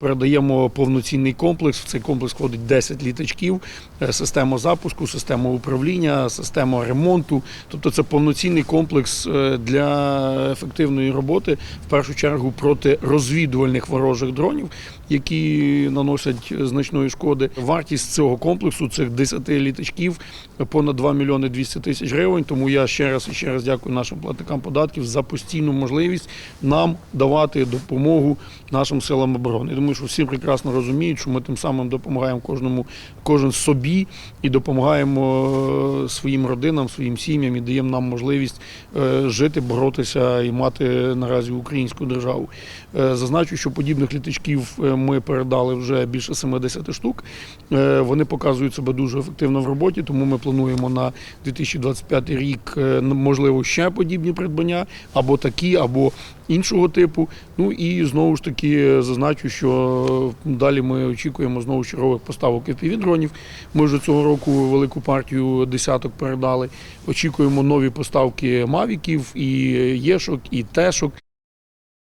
Передаємо повноцінний комплекс. В цей комплекс входить 10 літачків, е, система запуску, система управління, система ремонту. Тобто це повноцінний комплекс е, для ефективної роботи, в першу чергу проти розвідувальних ворожих дронів, які наносять значної шкоди. Вартість цього комплексу цих 10 літачків понад 2 мільйони 200 тисяч гривень. Тому я ще раз і ще раз дякую нашим платникам податків за постійну можливість нам давати допомогу нашим силам оборони. Думаю, що всі прекрасно розуміють, що ми тим самим допомагаємо кожному, кожен собі і допомагаємо е, своїм родинам, своїм сім'ям і даємо нам можливість е, жити, боротися і мати наразі українську державу. Е, Зазначу, що подібних літачків ми передали вже більше 70 штук. Вони показують себе дуже ефективно в роботі, тому ми плануємо на 2025 рік можливо ще подібні придбання або такі, або іншого типу. Ну і знову ж таки зазначу, що далі ми очікуємо знову чергових поставок FPV-дронів. Ми вже цього року велику партію десяток передали. Очікуємо нові поставки мавіків, і єшок, і тешок.